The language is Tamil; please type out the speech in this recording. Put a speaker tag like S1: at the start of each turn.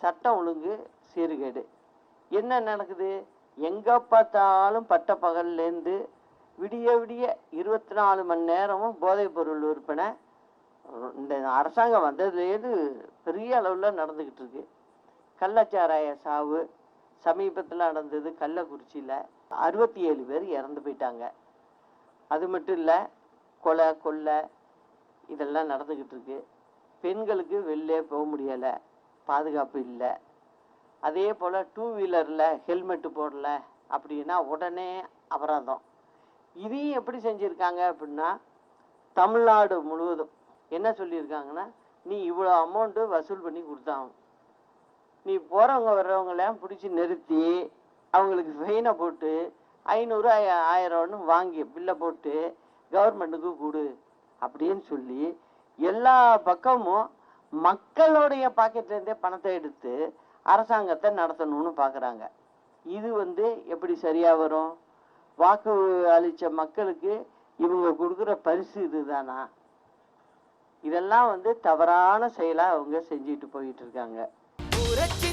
S1: சட்டம் ஒழுங்கு சீர்கேடு. என்ன நடக்குது? எங்கே பார்த்தாலும் பட்ட பகல்லேருந்து விடிய விடிய இருபத்தி நாலு மணி நேரமும் போதைப் பொருள் விற்பனை. இந்த அரசாங்கம் வந்ததுலேருந்து பெரிய அளவில் நடந்துக்கிட்டு இருக்கு. கள்ளச்சாராய சாவு சமீபத்தில் நடந்தது கள்ளக்குறிச்சியில் அறுபத்தி ஏழு பேர் இறந்து போயிட்டாங்க. அது மட்டும் இல்லை கொலை கொள்ளை இதெல்லாம் நடந்துக்கிட்டு இருக்கு. பெண்களுக்கு வெளிலே போக முடியலை. பாதுகாப்பு இல்லை. அதே போல் டூ வீலரில் ஹெல்மெட்டு போடல அப்படின்னா உடனே அபராதம். இதையும் எப்படி செஞ்சுருக்காங்க அப்படின்னா தமிழ்நாடு முழுவதும் என்ன சொல்லியிருக்காங்கன்னா நீ இவ்வளோ அமௌண்ட்டு வசூல் பண்ணி கொடுத்தாகும் நீ போகிறவங்க வர்றவங்களாம் பிடிச்சி நிறுத்தி அவங்களுக்கு ஃபைனை போட்டு ஐநூறு ஆய- ஆயிரம்னு வாங்கி பில்லை போட்டு கவர்மெண்ட்டுக்கு கொடு அப்படின்னு சொல்லி எல்லா பக்கமும் மக்களுடைய பாக்கெட்லேருந்தே பணத்தை எடுத்து அரசாங்கத்தை நடத்தணும்னு பார்க்குறாங்க இது வந்து எப்படி சரியாக வரும்? வாக்கு அளித்த மக்களுக்கு இவங்க கொடுக்குற பரிசு இதுதானா? இதெல்லாம் வந்து தவறான செயலாக அவங்க செஞ்சுட்டு போயிட்டு இருக்காங்க.
S2: புரட்சி